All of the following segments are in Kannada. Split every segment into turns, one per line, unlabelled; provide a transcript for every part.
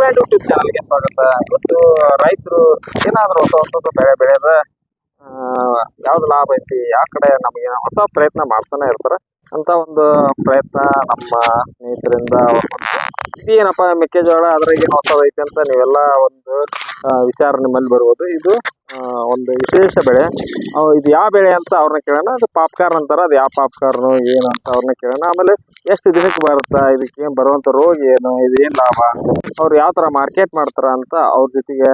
ಬ್ಯಾಂಡ್ ಯೂಟ್ಯೂಬ್ ಚಾನಲ್ಗೆ ಸ್ವಾಗತ. ಇವತ್ತು ರೈತರು ಏನಾದ್ರು ಹೊಸ ಹೊಸ ಬೆಳೆ ಬೆಳೆದ ಯಾವ್ದು ಲಾಭ ಐತಿ ಯಾವ ಕಡೆ ನಮಗೆ ಹೊಸ ಪ್ರಯತ್ನ ಮಾಡ್ತಾನೆ ಇರ್ತಾರೆ. ಅಂತ ಒಂದು ಪ್ರಯತ್ನ ನಮ್ಮ ಸ್ನೇಹಿತರಿಂದ ಇದೇನಪ್ಪ ಮೆಕ್ಕೆಜೋಳ ಅದ್ರಾಗ ಏನು ಹೊಸದೈತೆ ಅಂತ ನೀವೆಲ್ಲ ಒಂದು ವಿಚಾರ ನಿಮ್ಮಲ್ಲಿ ಬರ್ಬೋದು. ಇದು ಒಂದು ವಿಶೇಷ ಬೆಳೆ. ಇದು ಯಾವ ಬೆಳೆ ಅಂತ ಅವ್ರನ್ನ ಕೇಳೋಣ. ಅದು ಪಾಪ್ಕಾರ್ನ್ ಅಂತಾರ ಅದು ಯಾವ ಪಾಪ್ಕಾರ್ನ್ ಏನು ಅಂತ ಅವ್ರನ್ನ ಕೇಳೋಣ. ಆಮೇಲೆ ಎಷ್ಟು ದಿನಕ್ಕೆ ಬರುತ್ತಾ ಇದಕ್ಕೆ ಏನ್ ಬರುವಂತ ರೋಗ ಏನು ಇದು ಏನು ಲಾಭ ಅವ್ರು ಯಾವ ತರ ಮಾರ್ಕೆಟ್ ಮಾಡ್ತಾರ ಅಂತ ಅವ್ರ ಜೊತೆಗೆ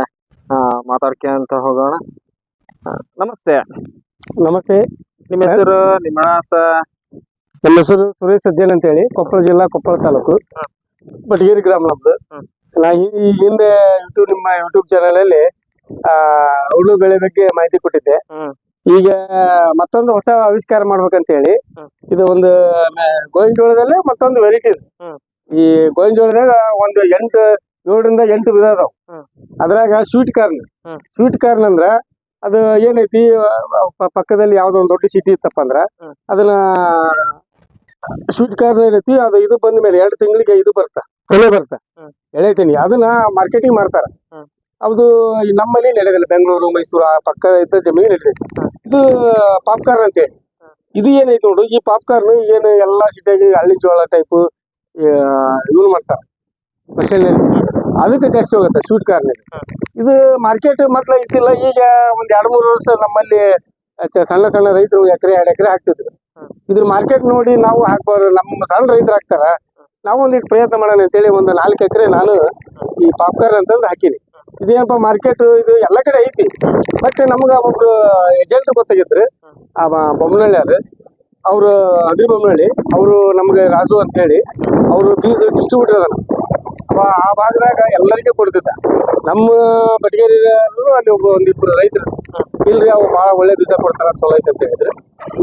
ಆ, ಮಾತಾಡ್ಕೊಂತ ಹೋಗೋಣ. ನಮಸ್ತೆ.
ನಮಸ್ತೆ.
ನಿಮ್ಮ ಹೆಸರು ನಿಮ್ಮ
ಹೆಸರು ಸುರೇಶ್ ಸಜ್ಜನ್ ಅಂತ ಹೇಳಿ ಕೊಪ್ಪಳ ಜಿಲ್ಲಾ ಕೊಪ್ಪಳ ತಾಲೂಕು. ಬಟಗೇರಿ ಗ್ರಾಮ ನಮ್ದು. ನಾ ಈ ಹಿಂದೆ ಯೂಟ್ಯೂಬ್ ನಿಮ್ಮ ಯೂಟ್ಯೂಬ್ ಚಾನಲ್ ಅಲ್ಲಿ ಆ ಹುಳು ಬೆಳೆ ಬಗ್ಗೆ ಮಾಹಿತಿ ಕೊಟ್ಟಿದ್ದೆ. ಈಗ ಮತ್ತೊಂದು ಹೊಸ ಆವಿಷ್ಕಾರ ಮಾಡ್ಬೇಕಂತ ಹೇಳಿ ಇದು ಒಂದು ಗೋವಿನ ಜೋಳದಲ್ಲೇ ಮತ್ತೊಂದು ವೆರೈಟಿ ಇದೆ. ಈ ಗೋವಿನ ಜೋಳದಾಗ ಒಂದು ಎಂಟು ಏಳರಿಂದ ಎಂಟು ವಿಧ ಅದಾವ. ಅದ್ರಾಗ ಸ್ವೀಟ್ ಕಾರ್ನ್ ಸ್ವೀಟ್ ಕಾರ್ನ್ ಅಂದ್ರ ಅದು ಏನೈತಿ ಪಕ್ಕದಲ್ಲಿ ಯಾವ್ದೋ ಒಂದು ದೊಡ್ಡ ಸಿಟಿ ಇತ್ತಪ್ಪ ಅಂದ್ರ ಅದನ್ನ ಸ್ವೀಟ್ ಕಾರ್ನ್ ಏನೈತಿ ಅದು ಇದು ಬಂದ ಮೇಲೆ ಎರಡು ತಿಂಗಳಿಗೆ ಇದು ಬರ್ತ ತಲೆ ಬರ್ತ.
ಎಳೆ
ಎಳೆತೀನಿ ಅದನ್ನ ಮಾರ್ಕೆಟಿಂಗ್ ಮಾಡ್ತಾರ. ಅದು ನಮ್ಮಲ್ಲಿ ನಡೆದಿಲ್ಲ ಬೆಂಗಳೂರು ಮೈಸೂರು ಆ ಪಕ್ಕ ಇದ್ದ ಜಮೀನು ನಡೀತೈತಿ ಇದು ಪಾಪ್ಕಾರ್ನ್ ಅಂತ ಹೇಳಿ. ಇದು ಏನೈತಿ ನೋಡು ಈ ಪಾಪ್ಕಾರ್ನ್ ಏನು ಎಲ್ಲಾ ಸಿಟಿಯಾಗಿ ಹಳ್ಳಿ ಜೋಳ ಟೈಪ್ ಇವನು ಮಾಡ್ತಾರ ಅದಕ್ಕೆ ಜಾಸ್ತಿ ಹೋಗುತ್ತೆ ಸ್ವೀಟ್ ಕಾರ್ನ್ ಇದು ಇದು ಮಾರ್ಕೆಟ್ ಮೊದ್ಲ ಇತ್ತಿಲ್ಲ ಈಗ ಒಂದ್ ಎರಡ್ ಮೂರು ವರ್ಷ ನಮ್ಮಲ್ಲಿ ಸಣ್ಣ ಸಣ್ಣ ರೈತರು ಎಕರೆ ಎರಡು ಎಕರೆ ಹಾಕ್ತಿದ್ರು. ಇದ್ರ ಮಾರ್ಕೆಟ್ ನೋಡಿ ನಾವು ಹಾಕ್ಬಾರ್ದು ನಮ್ಮ ಸಣ್ಣ ರೈತರು ಹಾಕ್ತಾರ. ನಾವು ಒಂದಿಟ್ಟು ಪ್ರಯತ್ನ ಮಾಡೋಣ ಅಂತೇಳಿ ಒಂದು ನಾಲ್ಕು ಎಕರೆ ನಾನು ಈ ಪಾಪ್ಕಾರ್ನ್ ಅಂತಂದು ಹಾಕಿನಿ. ಇದೇನಪ್ಪ ಮಾರ್ಕೆಟ್ ಇದು ಎಲ್ಲ ಕಡೆ ಐತಿ. ಬಟ್ ನಮ್ಗ ಒಬ್ರು ಏಜೆಂಟ್ ಗೊತ್ತಾಗಿದ್ರು. ಆ ಬೊಮ್ಮನಹಳ್ಳಿ ಅವ್ರು. ಅವರು ಅಗ್ರಿ ಬೊಮ್ಮನಹಳ್ಳಿ ಅವರು ನಮ್ಗೆ ರಾಜು ಅಂತ ಹೇಳಿ ಅವರು ಬೀಜ ಡಿಸ್ಟ್ರಿಬ್ಯೂಟರ್ ಅದನ್ನ ಅವ ಆ ಭಾಗದಾಗ ಎಲ್ಲರಿಗೂ ಕೊಡ್ತಿದ್ದ. ನಮ್ಮ ಬಟಗೇರಿ ಅಲ್ಲಿ ಒಬ್ಬ ಒಂದಿಬ್ರು ರೈತರು. ಇಲ್ರಿ ಅವು ಭಾಳ ಒಳ್ಳೆ ಬೀಜ ಕೊಡ್ತಾರ ಚಲೋ ಐತೆ ಅಂತ ಹೇಳಿದ್ರೆ.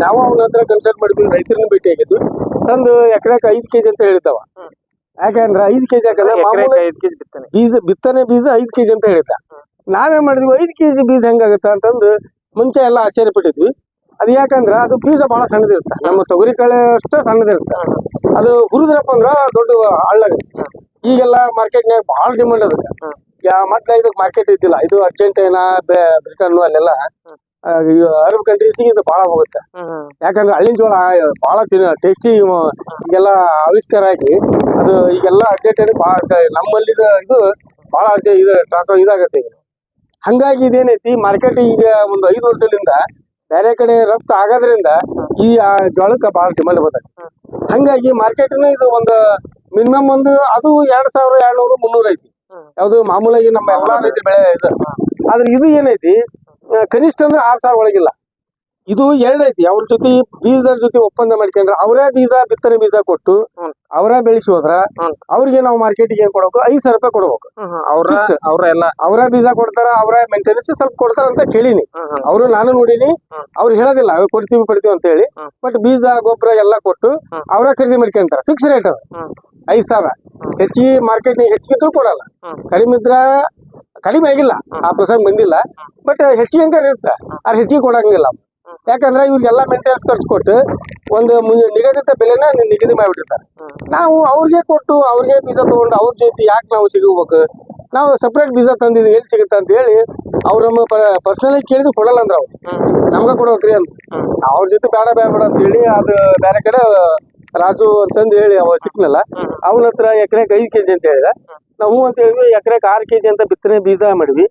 ನಾವು ಅವನ ಹತ್ರ ಕನ್ಸಲ್ಟ್ ಮಾಡಿದ್ವಿ ರೈತರನ್ನ ಭೇಟಿ ಆಗಿದ್ವಿ. ತಂದು ಎಕರೆಗೆ ಐದು ಕೆಜಿ ಅಂತ ಹೇಳಿದ್ದವ. ಯಾಕಂದ್ರೆ ಐದು ಕೆಜಿ ಯಾಕಂದ್ರೆ ಬೀಜ ಬಿತ್ತನೆ ಬೀಜ ಐದು ಕೆಜಿ ಅಂತ ಹೇಳಿದ್ದ. ನಾವೇನ್ ಮಾಡಿದ್ವಿ ಐದು ಕೆಜಿ ಬೀಜ ಹೆಂಗಾಗತ್ತ ಅಂತಂದು ಮುಂಚೆ ಎಲ್ಲ ಆಶ್ಚರ್ಯ ಪಟ್ಟಿದ್ವಿ. ಅದು ಯಾಕಂದ್ರ ಅದು ಬೀಜ ಬಹಳ ಸಣ್ಣದಿರುತ್ತೆ. ನಮ್ಮ ತೊಗರಿ ಕಳೆ ಅಷ್ಟೇ ಸಣ್ಣದಿರುತ್ತೆ. ಅದು ಹುರಿದ್ರಪ್ಪ ಅಂದ್ರ ದೊಡ್ಡ ಹಳ್ಳಾಗುತ್ತೆ ಈಗೆಲ್ಲ ಮಾರ್ಕೆಟ್ನಾಗ ಬಹಳ ಡಿಮಾಂಡ್ ಅದಕ್ಕೆ. ಯಾ ಮತ್ತೆ ಇದಕ್ಕೆ ಮಾರ್ಕೆಟ್ ಇದ್ದಿಲ್ಲ. ಇದು ಅರ್ಜೆಂಟೈನಾ ಬ್ರಿಟನ್ ಅಲ್ಲೆಲ್ಲ ಅರಬ್ ಕಂಟ್ರೀಸಿಗೆ ಇದು ಬಹಳ ಹೋಗುತ್ತೆ. ಯಾಕಂದ್ರೆ ಹಳ್ಳಿನ ಜೋಳ ಬಹಳ ತಿನ್ನ ಟೇಸ್ಟಿ ಈಗೆಲ್ಲ ಆವಿಷ್ಕಾರ ಆಗಿ ಅದು ಈಗೆಲ್ಲ ಅರ್ಜೆಂಟೈನ್ ಬಹಳ ನಮ್ಮಲ್ಲಿ ಇದು ಬಹಳ ಅರ್ಜೆಂಟ್ ಅರ್ಜೆ ಇದು ಟ್ರಾನ್ಸ್ಫರ್ ಇದಾಗತ್ತೆ ಈಗ. ಹಂಗಾಗಿ ಇದೇನೈತಿ ಮಾರ್ಕೆಟ್ ಈಗ ಒಂದು ಐದು ವರ್ಷದಿಂದ ಬೇರೆ ಕಡೆ ರಫ್ತು ಆಗೋದ್ರಿಂದ ಈ ಜೋಳಕ್ಕೆ ಬಹಳ ಡಿಮಾಂಡ್ ಬರ್ತೈತಿ. ಹಂಗಾಗಿ ಮಾರ್ಕೆಟ್ನ ಇದು ಒಂದು ಮಿನಿಮಮ್ ಒಂದು ಅದು ಎರಡ್ ಸಾವಿರ ಎರಡ್ನೂರು ಮುನ್ನೂರ್ ಐತಿ. ಯಾವುದು ಮಾಮೂಲಾಗಿ ನಮ್ಮ ಎಲ್ಲಾ ರೀತಿ ಬೆಳೆ ಇದು. ಆದ್ರೆ ಇದು ಏನೈತಿ ಕನಿಷ್ಠ ಅಂದ್ರೆ ಆರ್ ಸಾವಿರ ಒಳಗಿಲ್ಲ. ಇದು ಎರಡೈತಿ. ಅವ್ರ ಜೊತೆ ಬೀಜದ ಜೊತೆ ಒಪ್ಪಂದ ಮಾಡ್ಕೊಂಡ್ರೆ ಅವರೇ ಬೀಜ ಬಿತ್ತನೆ ಬೀಜ ಕೊಟ್ಟು. ಅವರೇ ಬೆಳೆಸಿ ಹೋದ್ರ ಅವ್ರಿಗೆ ನಾವು ಮಾರ್ಕೆಟಿಗೆ ಏನ್ ಕೊಡಬೇಕು? ಐದ್ ಸಾವಿರ ರೂಪಾಯಿ ಕೊಡ್ಬೇಕು.
ಅವ್ರ. ಅವ್ರ ಎಲ್ಲ
ಅವರೇ ಬೀಜ ಕೊಡ್ತಾರ ಅವರ ಮೇಂಟೆನೆನ್ಸ್ ಸ್ವಲ್ಪ ಕೊಡ್ತಾರ ಅಂತ ಕೇಳಿನಿ. ಅವರು ನಾನು ನೋಡಿನಿ. ಅವ್ರು ಹೇಳೋದಿಲ್ಲ ಅವ್ರು ಕೊಡ್ತೀವಿ ಕೊಡ್ತೀವಿ ಅಂತ ಹೇಳಿ ಬಟ್ ಬೀಜ ಗೊಬ್ಬರ ಎಲ್ಲ ಕೊಟ್ಟು
ಅವರ
ಅವರೇ ಖರೀದಿ ಮಾಡ್ಕೊಂತಾರ. ಫಿಕ್ಸ್ ರೇಟ್ ಅದು. ಐದ್ ಸಾವಿರ. ಹೆಚ್ಚಿಗೆ ಮಾರ್ಕೆಟ್ ಹೆಚ್ಚಿಗೆ ಇದ್ರೂ ಕೊಡಲ್ಲ. ಕಡಿಮೆ ಇದ್ರ ಕಡಿಮೆ ಆಗಿಲ್ಲ. ಆ ಪ್ರಸಂಗ ಬಂದಿಲ್ಲ. ಬಟ್ ಹೆಚ್ಚಿಗೆ ಹಂಗಾರ ಇರುತ್ತೆ. ಆದ್ರೆ ಹೆಚ್ಚಿಗೆ ಕೊಡಂಗಿಲ್ಲ. ಯಾಕಂದ್ರೆ ಇವ್ರಿಗೆಲ್ಲ ಮೇಂಟೆನೆನ್ಸ್ ಖರ್ಚು ಕೊಟ್ಟು ಒಂದು ನಿಗದಿತ ಬೆಲೆನ ನಿಗದಿ ಮಾಡಿಬಿಟ್ಟಿರ್ತಾರೆ. ನಾವು ಅವ್ರಿಗೆ ಕೊಟ್ಟು ಅವ್ರಿಗೆ ಬೀಜ ತೊಗೊಂಡು ಅವ್ರ ಜೊತೆ ಯಾಕೆ ನಾವು ಸಿಗಬೇಕು? ನಾವು ಸಪ್ರೇಟ್ ಬೀಜ ತಂದಿದ್ವಿ ಎಲ್ಲಿ ಸಿಗುತ್ತೆ ಅಂತ ಹೇಳಿ ಅವ್ರ ನಮ್ಮ ಪರ್ಸನಲಿ ಕೇಳಿದ್ರು ಕೊಡಲ್ಲ ಅಂದ್ರೆ ಅವ್ರು. ನಮ್ಗೆ ಕೊಡ್ಬೇಕ್ರಿ ಅಂತ ಅವ್ರ ಜೊತೆ ಬೇಡ ಬೇಡ ಬೇಡ ಅಂತ ಹೇಳಿ ಅದು ಬೇರೆ ಕಡೆ ರಾಜು ಅಂತಂದು ಹೇಳಿ ಅವ ಸಿಕ್ನಲ್ಲ. ಅವನ ಹತ್ರ ಎಕರೆಗೆ ಐದು ಕೆಜಿ ಅಂತ ಹೇಳಿದ. ನಾವು ಅಂತ ಹೇಳಿದ್ವಿ ಎಕರೆಗೆ ಆರು ಕೆಜಿ ಅಂತ ಬಿತ್ತನೆ ಬೀಜ ಮಾಡಿದ್ವಿ.